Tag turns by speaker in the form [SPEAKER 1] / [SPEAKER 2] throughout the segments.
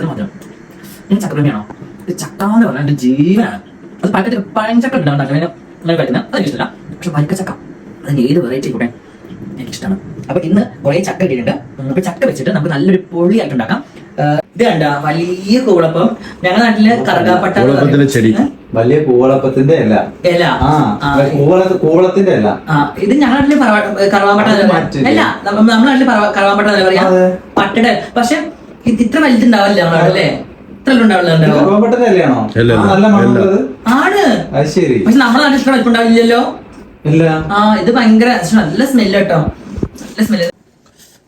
[SPEAKER 1] അത്ര മധുരം ഞാൻ ചക്കപ്രേമിയാണോ ഇത് ചക്ക എന്ന് പറഞ്ഞാൽ എന്റെ ജീവനാണ്. അത് പഴക്ക പഴഞ്ചക്ക ഉണ്ടാവും അങ്ങനെ അങ്ങനെ കഴിക്കുന്ന അത് ഇഷ്ടമല്ല പക്ഷെ വരിക്ക ചക്ക അതിന് ഏത് വെറൈറ്റി കൂടെ എനിക്കിഷ്ടമാണ്. അപ്പൊ ഇന്ന് കുറെ ചക്ക കിട്ടിയിട്ടുണ്ട്. ഉം, അപ്പൊ ചക്ക വെച്ചിട്ട് നമുക്ക് നല്ലൊരു പൊളിയായിട്ട് ഉണ്ടാക്കാം. ഇത് കണ്ട വലിയ കൂളപ്പം ഞങ്ങളുടെ നാട്ടിൽ കറുകാപ്പട്ട.
[SPEAKER 2] ചെടി.
[SPEAKER 3] വലിയ കൂളപ്പത്തിന്റെ അല്ല
[SPEAKER 1] ഇല
[SPEAKER 3] കൂവള കൂവളത്തിന്റെ അല്ല
[SPEAKER 1] ആ, ഇത് ഞങ്ങളുടെ നാട്ടിൽ കറുവാപ്പട്ട. അല്ല നമ്മ- നമ്മുടെ നാട്ടിൽ കറുവാപ്പട്ട പറയാ. പട്ടയുടെ പക്ഷെ ഇത് ഇത്ര വലുതുണ്ടാവില്ല ഇത്ര
[SPEAKER 2] അല്ല,
[SPEAKER 3] നല്ല
[SPEAKER 2] അല്ല.
[SPEAKER 1] ആണ്.
[SPEAKER 3] അത് ശരി.
[SPEAKER 1] പക്ഷെ നാട്ടിൽ ഇത്ര വലിപ്പുണ്ടാവില്ലല്ലോ? ആ ഇത് ഭയങ്കര നല്ല സ്മെല്ല് കേട്ടോ. നല്ല സ്മെല്ല്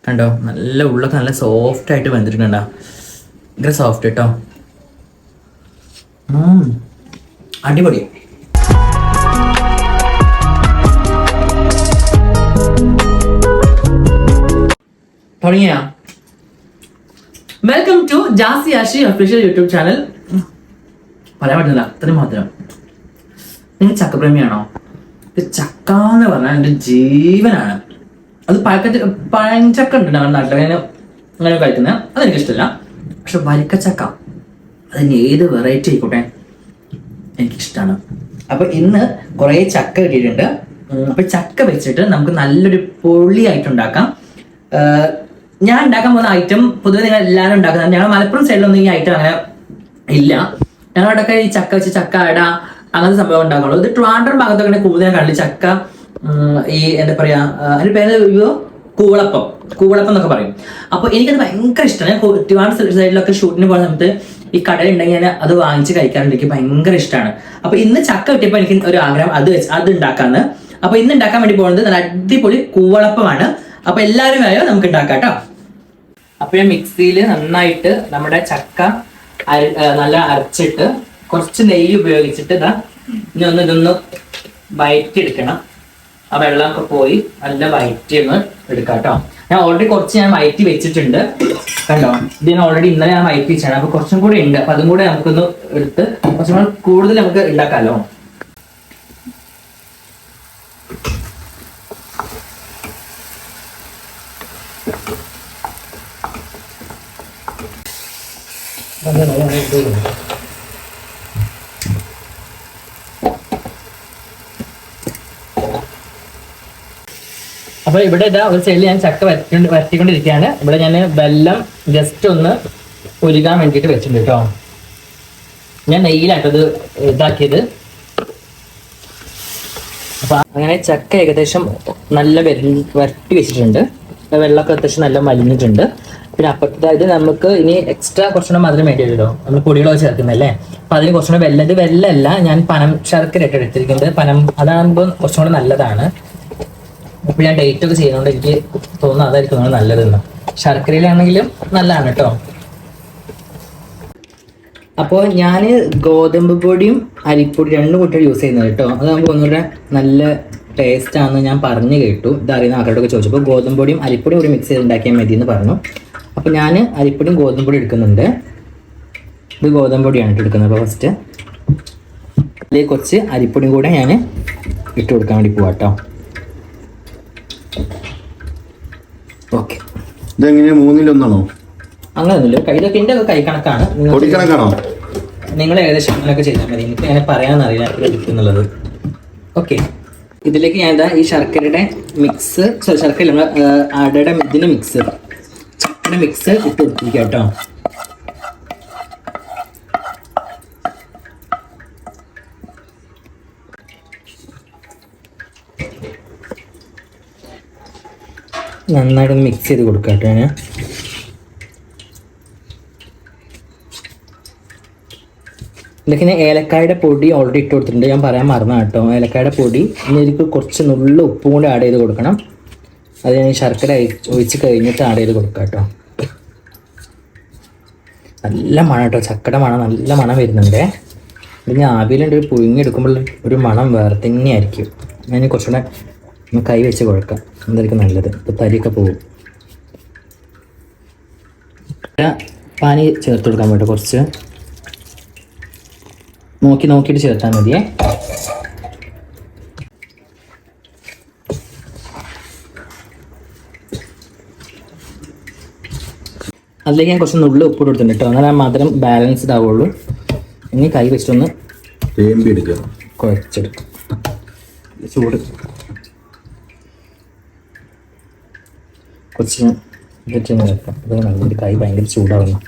[SPEAKER 1] കണ്ടോ? നല്ല ഉള്ളൊക്കെ നല്ല സോഫ്റ്റ് ആയിട്ട് വന്നിട്ടുണ്ട് ഭയങ്കര സോഫ്റ്റ് കേട്ടോ. അടിപൊളി. തുടങ്ങിയ? Welcome to Jasi Ashi official YouTube channel പറയാൻ പറ്റുന്നില്ല അത്രയും മാത്രം നിങ്ങൾ ചക്കപ്രേമിയാണോ? ചക്ക എന്ന് പറഞ്ഞാൽ എന്റെ ജീവനാണ്. അത് പഴക്കച്ച പഴഞ്ചക്ക ഉണ്ട് ഞങ്ങളുടെ നാട്ടിൽ അങ്ങനെ കഴിക്കുന്നത്. അതെനിക്ക് ഇഷ്ടമില്ല പക്ഷെ വരിക്കച്ചക്ക അതിന് ഏത് വെറൈറ്റി ആയിക്കോട്ടെ? എനിക്കിഷ്ടമാണ് അപ്പൊ ഇന്ന് കുറേ ചക്ക കിട്ടിയിട്ടുണ്ട്. അപ്പൊ ചക്ക വെച്ചിട്ട് നമുക്ക് നല്ലൊരു പൊള്ളിയായിട്ടുണ്ടാക്കാം ഞാൻ ഉണ്ടാക്കാൻ പോകുന്ന ഐറ്റം പൊതുവെ നിങ്ങൾ എല്ലാവരും ഉണ്ടാക്കുന്നത്. ഞങ്ങൾ മലപ്പുറം സൈഡിലൊന്നും ഈ ഐറ്റം അങ്ങനെ ഇല്ല. ഞങ്ങളവിടെയൊക്കെ ഈ ചക്ക വെച്ച് ചക്ക അട അങ്ങനത്തെ സംഭവം ഉണ്ടാക്കുള്ളൂ. ഇത് ട്രിവാൻഡ്രം ഭാഗത്തൊക്കെ കൂടുതൽ കണ്ടു ചക്ക ഈ എന്താ പറയാ അതിന്റെ പേര് അയ്യോ കൂളപ്പം കൂവളപ്പം എന്നൊക്കെ പറയും. അപ്പൊ എനിക്കത് ഭയങ്കര ഇഷ്ടമാണ്. ഞാൻ സൈഡിലൊക്കെ ഷൂട്ടിന് പോകുന്ന സമയത്ത് ഈ കടൽ ഉണ്ടെങ്കിൽ ഞാൻ അത് വാങ്ങിച്ച് കഴിക്കാറുണ്ട്. എനിക്ക് ഭയങ്കര ഇഷ്ടമാണ്. അപ്പൊ ഇന്ന് ചക്ക കിട്ടിയപ്പോൾ എനിക്ക് ഒരു ആഗ്രഹം അത് വെച്ച് അത് ഉണ്ടാക്കാന്ന്. അപ്പൊ ഇന്ന് ഉണ്ടാക്കാൻ വേണ്ടി പോകുന്നത് നല്ല അടിപൊളി കൂവളപ്പമാണ്. അപ്പൊ എല്ലാവരും ആയോ നമുക്ക് ഉണ്ടാക്കാം കേട്ടോ. അപ്പൊ ഞാൻ മിക്സിയിൽ നന്നായിട്ട് നമ്മുടെ ചക്ക നല്ല അരച്ചിട്ട് കുറച്ച് നെയ്യ് ഉപയോഗിച്ചിട്ട് ഇതാ ഇനി ഒന്ന് ഇതൊന്ന് വയറ്റിയെടുക്കണം. ആ വെള്ളമൊക്കെ പോയി നല്ല വയറ്റി ഒന്ന് എടുക്കാം കേട്ടോ. ഞാൻ ഓൾറെഡി കുറച്ച് ഞാൻ വയറ്റി വെച്ചിട്ടുണ്ട്. കണ്ടോ? ഇത് ഞാൻ ഓൾറെഡി ഇന്നലെ ഞാൻ വയറ്റി വെച്ചാണ് അപ്പൊ കുറച്ചും കൂടെ ഉണ്ട്. അപ്പൊ അതും കൂടെ നമുക്കൊന്ന് എടുത്ത് കുറച്ചും കൂടെ കൂടുതൽ നമുക്ക് ഉണ്ടാക്കാമല്ലോ അപ്പൊ ഇവിടെ ഇതാ ഒരു സൈഡിൽ ഞാൻ ചക്ക വരട്ടി വരട്ടിക്കൊണ്ടിരിക്കുകയാണ് ഇവിടെ ഞാൻ വെല്ലം ജസ്റ്റ് ഒന്ന് ഉരുകാൻ വേണ്ടിയിട്ട് വെച്ചിട്ടുണ്ട് കേട്ടോ. ഞാൻ നെയ്യിലാട്ടത് ഇതാക്കിയത്. അപ്പൊ അങ്ങനെ ചക്ക ഏകദേശം നല്ല വരട്ടി വെച്ചിട്ടുണ്ട്. വെള്ളമൊക്കെ അത്യാവശ്യം നല്ല മലിഞ്ഞിട്ടുണ്ട്. പിന്നെ അപ്പുറത്തെ ഇത് നമുക്ക് ഇനി എക്സ്ട്രാ കുറച്ചുകൂടെ മധുരം വേണ്ടി വരുമല്ലോ നമ്മൾ പൊടികളോ ചേർക്കുന്നല്ലേ അപ്പൊ അതിന് കുറച്ചുകൂടെ വെല്ലത് വെല്ലല്ല ഞാൻ പനം ശർക്കര ഇട്ട് എടുത്തിരിക്കുന്നത്. പനം അതാകുമ്പോൾ കുറച്ചും കൂടെ നല്ലതാണ്. ഇപ്പൊ ഞാൻ ഡേറ്റ് ഒക്കെ ചെയ്യുന്നതുകൊണ്ട് എനിക്ക് തോന്നുന്നു അതായിരിക്കും നമ്മൾ നല്ലതെന്ന്. ശർക്കരയിലാണെങ്കിലും നല്ലതാണ് കേട്ടോ. അപ്പോൾ ഞാൻ ഗോതമ്പ് പൊടിയും അരിപ്പൊടി രണ്ടും കൂട്ടി യൂസ് ചെയ്യുന്നത് കേട്ടോ. അത് നമുക്ക് ഒന്നുകൂടെ നല്ല ടേസ്റ്റ് ആണെന്ന് ഞാൻ പറഞ്ഞു കേട്ടു. ഇതറിയുന്ന ആൾക്കാരോടൊക്കെ ചോദിച്ചപ്പോൾ ഗോതമ്പ് പൊടിയും അരിപ്പൊടിയും കൂടി മിക്സ് ചെയ്ത് ഉണ്ടാക്കിയാൽ മതി എന്ന് പറഞ്ഞു. അപ്പോൾ ഞാൻ അരിപ്പൊടിയും ഗോതമ്പ് പൊടി എടുക്കുന്നുണ്ട്. ഇത് ഗോതമ്പ് പൊടിയാണ് എടുക്കുന്നത്. അപ്പോൾ ഫസ്റ്റ് അതിലേക്ക് കുറച്ച് അരിപ്പൊടിയും കൂടെ ഞാൻ ഇട്ട് കൊടുക്കാൻ വേണ്ടി പോവാം കേട്ടോ ഓക്കെ
[SPEAKER 2] ഇതെങ്ങനെയാ? മൂന്നിലൊന്നാണോ?
[SPEAKER 1] അങ്ങനെ ഒന്നുമില്ല ഇതൊക്കെ എന്റെ കൈ കണക്കാണ്. നിങ്ങൾ-
[SPEAKER 2] പൊടിക്കണക്കാണോ
[SPEAKER 1] നിങ്ങൾ ഏകദേശം അങ്ങനെയൊക്കെ ചെയ്താൽ മതി. എനിക്ക് അങ്ങനെ പറയാൻ അറിയില്ല എന്നുള്ളത് ഓക്കെ ഇതിലേക്ക് ഞാൻ എന്താ ഈ ശർക്കരയുടെ മിക്സ് ശർക്കര നമ്മൾ അടയുടെ മിക്സ് മിക്സ് ചക്കയുടെ മിക്സ് ഇട്ട് കൊടുത്തിരിക്കുക കേട്ടോ. നന്നായിട്ട് മിക്സ് ചെയ്ത് കൊടുക്കാം കേട്ടോ ഞാൻ ഇതൊക്കെ ഞാൻ ഏലക്കായുടെ പൊടി ഓൾറെഡി ഇട്ട് കൊടുത്തിട്ടുണ്ട്. ഞാൻ പറയാൻ മറന്ന കേട്ടോ. ഏലക്കായുടെ പൊടി ഇനി ഇതിലേക്ക് കുറച്ച് നുള്ള ഉപ്പും കൂടി ആഡ് ചെയ്ത് കൊടുക്കണം. അത് ഞാൻ ശർക്കര ഒഴിച്ച് കഴിഞ്ഞിട്ട് ആഡ് ചെയ്ത് കൊടുക്കാം കേട്ടോ. നല്ല മണം കേട്ടോ ചക്കട മണം നല്ല മണം വരുന്നുണ്ട്. ഇത് ഞാൻ ആവിയിലുണ്ട് പുഴുങ്ങിയെടുക്കുമ്പോൾ ഒരു മണം വേറെ തന്നെയായിരിക്കും ഞാൻ കുറച്ചുകൂടെ കൈ വെച്ച് കുഴക്കാം. എന്തായിരിക്കും നല്ലത്? ഇപ്പോൾ തരിയൊക്കെ പോകും പാനി ചേർത്ത് കൊടുക്കാൻ പറ്റും കുറച്ച്. നോക്കി നോക്കിയിട്ട് ചേർത്താൽ മതിയേ. അതിലേക്ക് ഞാൻ കുറച്ച് നുള്ളി ഉപ്പ് കൊടുത്തിട്ടുണ്ട് കേട്ടോ. അങ്ങനെ ആ മധുരം ബാലൻസ്ഡ് ആവുള്ളൂ. ഇനി കൈ വെച്ചിട്ടൊന്ന്
[SPEAKER 2] തേമ്പി എടുക്കുക
[SPEAKER 1] കുഴച്ചെടുക്കും. ചൂട്. കുറച്ച് ഇതിട്ട് വെക്കാം. ഇത് നല്ലൊരു കൈ ഭയങ്കര ചൂടാവുന്നു.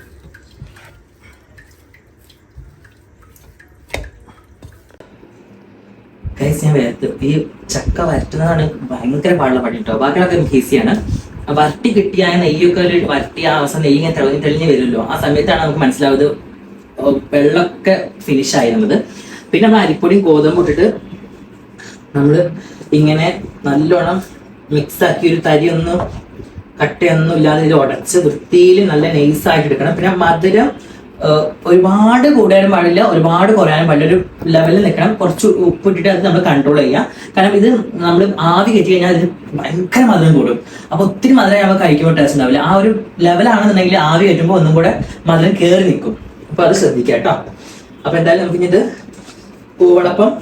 [SPEAKER 1] ഞാൻ വരത്ത് ഈ ചക്ക വരട്ടുന്നതാണ് ഭയങ്കര പാടുള്ള പണി കേട്ടോ. ബാക്കിയൊക്കെ എനിക്ക് ഈസിയാണ് വരട്ടി കിട്ടിയ നെയ്യൊക്കെ ഒരു വരട്ടി ആ അവസാനം നെയ്യ് ഇങ്ങനെ തെളിഞ്ഞ് തെളിഞ്ഞ് വരുമല്ലോ. ആ സമയത്താണ് നമുക്ക് മനസ്സിലാവുന്നത് വെള്ളമൊക്കെ ഫിനിഷ് ആയിരുന്നത്. പിന്നെ നമ്മൾ അരിപ്പൊടിയും ഗോതമ്പ് ഇട്ടിട്ട് നമ്മൾ ഇങ്ങനെ നല്ലോണം മിക്സ് ആക്കി ഒരു തരി ഒന്നും കട്ടയൊന്നും ഇല്ലാതെ ഇത് ഉടച്ച് വൃത്തിയിൽ നല്ല നെയ്സ് ആയിട്ട് എടുക്കണം. പിന്നെ മധുരം ഒരുപാട് കൂടാനും പാടില്ല ഒരുപാട് കുറയാനും പാടില്ല. ഒരു ലെവലിൽ നിൽക്കണം. കുറച്ച് ഉപ്പിട്ടിട്ട് അത് നമ്മൾ കൺട്രോൾ ചെയ്യാം കാരണം ഇത് നമ്മൾ ആവി കയറ്റി കഴിഞ്ഞാൽ ഇത് ഭയങ്കര മധുരം കൂടും. അപ്പോൾ ഒത്തിരി മധുരം നമ്മൾ കഴിക്കുമ്പോൾ ടേസ്റ്റ് ഉണ്ടാവില്ല. ആ ഒരു ലെവലാണെന്നുണ്ടെങ്കിൽ ആവി കയറ്റുമ്പോൾ ഒന്നും കൂടെ മധുരം കയറി നിൽക്കും. അപ്പോൾ അത് ശ്രദ്ധിക്കാം കേട്ടോ. അപ്പൊ എന്തായാലും നമുക്ക് ഇത് പൂവളപ്പം.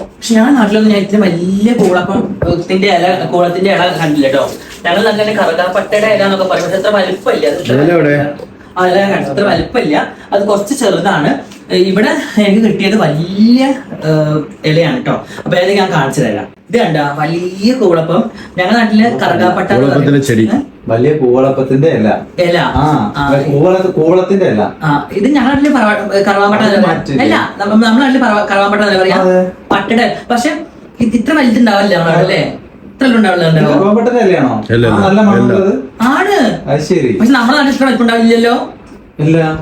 [SPEAKER 1] പക്ഷെ ഞാൻ നാട്ടിലൊന്നും ഞാൻ ഇത്ര വലിയ കൂളപ്പം ത്തിന്റെ ഇല കൂളത്തിന്റെ ഇല കണ്ടില്ല കേട്ടോ. ഞങ്ങൾ അങ്ങനെ കറുകാപ്പട്ടയുടെ ഇല എന്നൊക്കെ പറയും. പക്ഷെ അത്ര വലിപ്പമില്ല. അത് ഇത്ര-
[SPEAKER 2] ഇല എവിടെ?
[SPEAKER 1] ആ, ഇല ഞാൻ കണ്ടു അത്ര വലിപ്പമില്ല. അത് കുറച്ച് ചെറുതാണ്. ഇവിടെ എനിക്ക് കിട്ടിയത് വലിയ ഇലയാണ് കേട്ടോ അപ്പൊ ഏതൊക്കെ ഞാൻ കാണിച്ചു തരാം. ഇത് കണ്ട വലിയ കൂളപ്പം ഞങ്ങളുടെ നാട്ടിൽ കറുകാപ്പട്ട?
[SPEAKER 3] വലിയ കൂവളപ്പത്തിന്റെ ഇല.
[SPEAKER 1] ഇല.
[SPEAKER 3] കൂവളത്തിന്റെ ഇല.
[SPEAKER 1] ഇത് ഞങ്ങളുടെ നാട്ടിൽ കറുവാപ്പട്ട. അല്ല നമ്മ- നമ്മുടെ നാട്ടിൽ കറുവാപ്പട്ട പറയാ. പട്ടയുടെ പക്ഷെ ഇത് ഇത്ര വലുതുണ്ടാവില്ല നമ്മുടെ നാട്ടിലെ ആണ്? പക്ഷെ നമ്മുടെ നാട്ടിൽ ഇത്ര വലിപ്പുണ്ടാവില്ലല്ലോ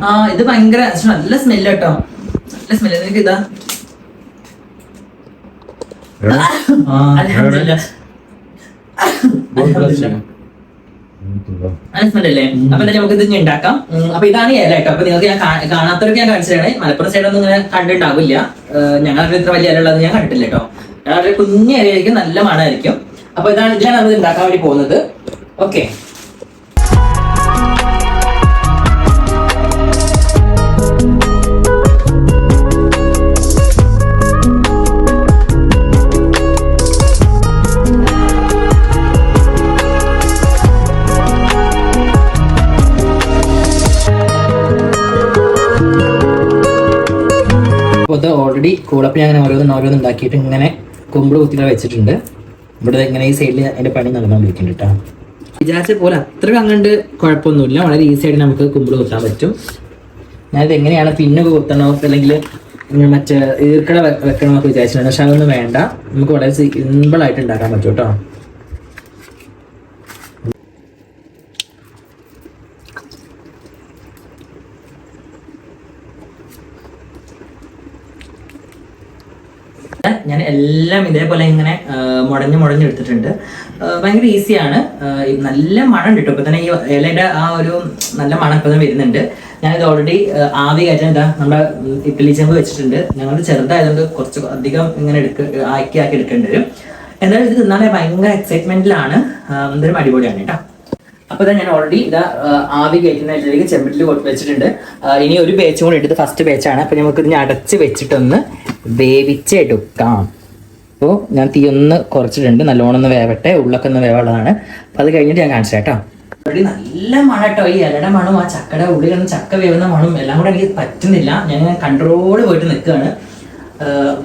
[SPEAKER 1] ആ ഇത് ഭയങ്കര പക്ഷെ നല്ല സ്മെല്ല് കേട്ടോ നല്ല സ്മെല്ല് നിനക്ക് ഇതാ. അപ്പൊ എന്തായാലും നമുക്ക് ഇത് ഇനി ഉണ്ടാക്കാം. അപ്പൊ ഇതാണ് ഇല കേട്ടോ. അപ്പൊ നിങ്ങൾക്ക് ഞാൻ കാണാത്തവർക്ക് ഞാൻ കാണിച്ചതാണ് മലപ്പുറം സൈഡൊന്നും ഇങ്ങനെ കണ്ടിട്ടുണ്ടാവില്ല. ഞങ്ങളുടെ ഇത്ര വലിയ ഇല ഉള്ളത് ഞാൻ കണ്ടിട്ടില്ല കേട്ടോ. ഞങ്ങളുടെ കുഞ്ഞ ഇലയായിരിക്കും നല്ല മണമായിരിക്കും. അപ്പൊ ഇതാണ് ഇതിലാണ് നമ്മൾ ഉണ്ടാക്കാൻ വേണ്ടി പോകുന്നത്. ഓക്കെ അപ്പോൾ ഓൾറെഡി കൂടപ്പ് ഞാൻ അങ്ങനെ ഓരോന്ന് ഓരോന്ന് ഉണ്ടാക്കിയിട്ട് ഇങ്ങനെ കുമ്പിൾ കുത്തിയിട്ട് വെച്ചിട്ടുണ്ട്. ഇവിടെ ഇങ്ങനെ ഈ സൈഡിൽ അതിന്റെ പണി നടന്നുകൊണ്ടിരിക്കുന്നുണ്ട് കേട്ടോ വിചാരിച്ച പോലെ അത്ര അങ്ങോട്ട് കുഴപ്പമൊന്നുമില്ല. വളരെ ഈസി ആയിട്ട് നമുക്ക് കുമ്പിൾ കുത്താൻ പറ്റും. ഞാനിത് എങ്ങനെയാണ് പിന്നൊക്കെ കുത്തണോ അല്ലെങ്കിൽ മറ്റേ ഈർക്കട വെക്കണമൊക്കെ വിചാരിച്ചിട്ടുണ്ട്. പക്ഷെ അതൊന്നും വേണ്ട. നമുക്ക് വളരെ സിമ്പിൾ ആയിട്ട് ഉണ്ടാക്കാൻ പറ്റും കേട്ടോ ഞാൻ എല്ലാം ഇതേപോലെ ഇങ്ങനെ മുടഞ്ഞ് മുടഞ്ഞ് എടുത്തിട്ടുണ്ട്. ആ, ഭയങ്കര ഈസിയാണ് നല്ല മണം കിട്ടും. ഇപ്പൊ തന്നെ ഈ ഇലയുടെ ആ ഒരു നല്ല മണം ഇപ്പം തന്നെ വരുന്നുണ്ട്. ഞാനിത് ഓൾറെഡി ആവി കയറ്റാൻ ഇതാ നമ്മുടെ ഇഡ്ഡലി ചെമ്പ് വെച്ചിട്ടുണ്ട്. ഞങ്ങൾ ചെറുതായതുകൊണ്ട് കുറച്ച് അധികം ഇങ്ങനെ എടുക്ക ആക്കി ആക്കി എടുക്കേണ്ടി വരും. എന്തായാലും ഇത് തിന്നാൻ ഭയങ്കര എക്സൈറ്റ്മെന്റിലാണ് എന്തൊരു അടിപൊളിയാണ് കേട്ടോ. അപ്പൊ ഇതാ ഞാൻ ഓൾറെഡി ഇതാ ആവി കയറ്റുന്ന ഇതിലേക്ക് ചെമ്പിട്ടിൽ വെച്ചിട്ടുണ്ട്. ഇനി ഒരു പേച്ചും കൂടി എടുത്ത് ഫസ്റ്റ് പേച്ചാണ് അപ്പൊ നമുക്ക് ഇതിനെ അടച്ച് വെച്ചിട്ടൊന്ന് വേവിച്ചെടുക്കാം. അപ്പോൾ ഞാൻ തീ ഒന്ന് കുറച്ചിട്ടുണ്ട്. നല്ലോണം ഒന്ന് വേവട്ടെ. ഉള്ളൊക്കെ ഒന്ന് വേവുള്ളതാണ് അപ്പൊ അത് കഴിഞ്ഞിട്ട് ഞാൻ കാണിച്ചു കേട്ടോ ഓൾറെഡി നല്ല മണം കേട്ടോ ഈ ഇലയുടെ മണം ആ ചക്കയുടെ ഉള്ളിൽ നിന്ന് ചക്ക വേവുന്ന മണം എല്ലാം കൂടെ എനിക്ക് പറ്റുന്നില്ല. ഞാൻ കൺട്രോൾ പോയിട്ട് നിൽക്കുകയാണ്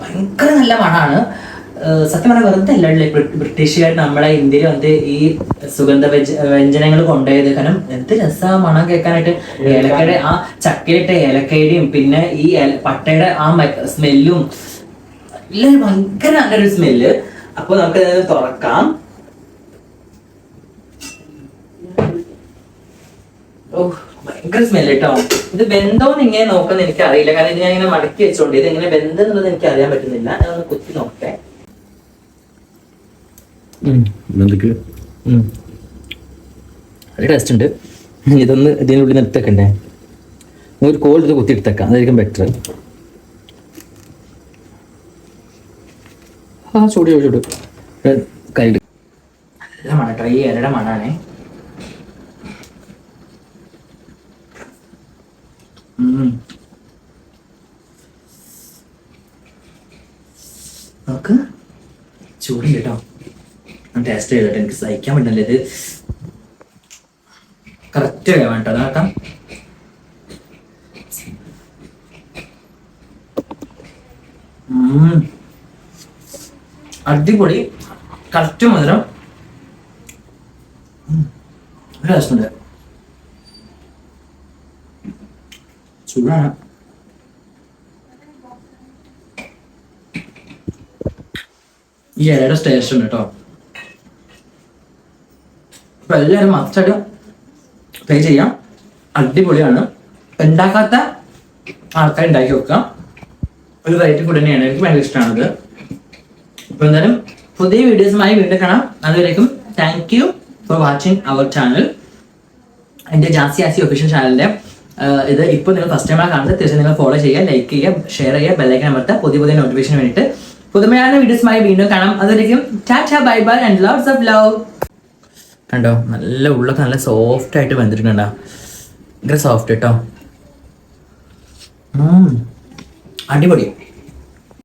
[SPEAKER 1] ഭയങ്കര നല്ല മണമാണ് സത്യം പറഞ്ഞാൽ വെറുതെ അല്ലല്ലേ ബ്രിട്ടീഷുകാർ നമ്മളെ ഇന്ത്യയിൽ വന്നിട്ട് ഈ സുഗന്ധ വ്യജ വ്യഞ്ജനങ്ങൾ കൊണ്ടുപോയത്. കാരണം എന്ത് രസാ മണം കേൾക്കാനായിട്ട്. ഏലക്കയുടെ ആ ചക്കയിട്ട ഏലക്കയുടെയും പിന്നെ ഈ പട്ടയുടെ ആ സ്മെല്ലും എല്ലാം ഭയങ്കര നല്ലൊരു സ്മെല്ല്. അപ്പൊ നമുക്ക് തുറക്കാം. ഓ ഭയങ്കര സ്മെല്ല് കേട്ടോ ഇത് ബന്ധമെന്ന് ഇങ്ങനെ നോക്കുന്ന എനിക്ക് അറിയില്ല കാരണം ഇത് ഞാൻ ഇങ്ങനെ മടക്കി വെച്ചോണ്ട് ഇത് എങ്ങനെ ബന്ധം എന്നുള്ളത് എനിക്ക് അറിയാൻ പറ്റുന്നില്ല. ഞാൻ ഒന്ന് കുത്തി നോക്കട്ടെ.
[SPEAKER 2] എന്തൊക്കെ
[SPEAKER 1] ഒരു ടേസ്റ്റ് ഉണ്ട്. ഇതൊന്ന് ഇതിനുള്ളിൽ നിർത്തേക്കണ്ടേ ഒരു കോൾ ഇത് കുത്തിയെടുത്തേക്കാം അതായിരിക്കും ബെറ്റർ ആ ചൂട് ചൂട്. ചൂട് കൈ നല്ല മണ ട്രൈ ഈ ഇലയുടെ മണാണേ. ഉം. നോക്ക് ചൂട് കേട്ടോ ടേസ്റ്റ് ചെയ്തിട്ട് എനിക്ക് സഹിക്കാൻ പറ്റുന്നില്ല. ഇത് കറക്റ്റ് വേണ്ട അതാക്കാം. അടിപൊളി. കറക്റ്റ് മധുരം. ഈ ഇലയുടെ ടേസ്റ്റ് ഉണ്ട് കേട്ടോ. അപ്പൊ എല്ലാവരും മസ്റ്റായിട്ട് ട്രൈ ചെയ്യാം. അടിപൊളിയാണ്. ഉണ്ടാക്കാത്ത ആൾക്കാർ ഉണ്ടാക്കി വെക്കാം. ഒരു വെറൈറ്റി ഫുഡ് തന്നെയാണ്. എനിക്ക് ഭയങ്കര ഇഷ്ടമാണത് അപ്പൊ എന്തായാലും പുതിയ വീഡിയോസുമായി വീണ്ടും കാണാം. അതുവരേക്കും thank you for watching our channel എന്റെ ജാസി ആസി ഒഫീഷ്യൽ ചാനലിന്റെ ഇത് ഇപ്പോൾ നിങ്ങൾ ഫസ്റ്റ് ടൈമാണ് കാണുന്നത്. തീർച്ചയായും നിങ്ങൾ ഫോളോ ചെയ്യുക ലൈക്ക് ചെയ്യുക ഷെയർ ചെയ്യുക ബെല്ലൈക്കൻ അമർത്തുക പുതിയ പുതിയ നോട്ടിഫിക്കേഷൻ വേണ്ടിയിട്ട്. പുതുമയാണ് വീഡിയോസുമായി വീണ്ടും കാണാം. അതുവരേക്കും tata bye bye and lots of love കണ്ടോ? നല്ല ഉള്ളൊക്കെ നല്ല സോഫ്റ്റ് ആയിട്ട് കണ്ടോ? ഭയങ്കര സോഫ്റ്റ് കേട്ടോ. അടിപൊളി.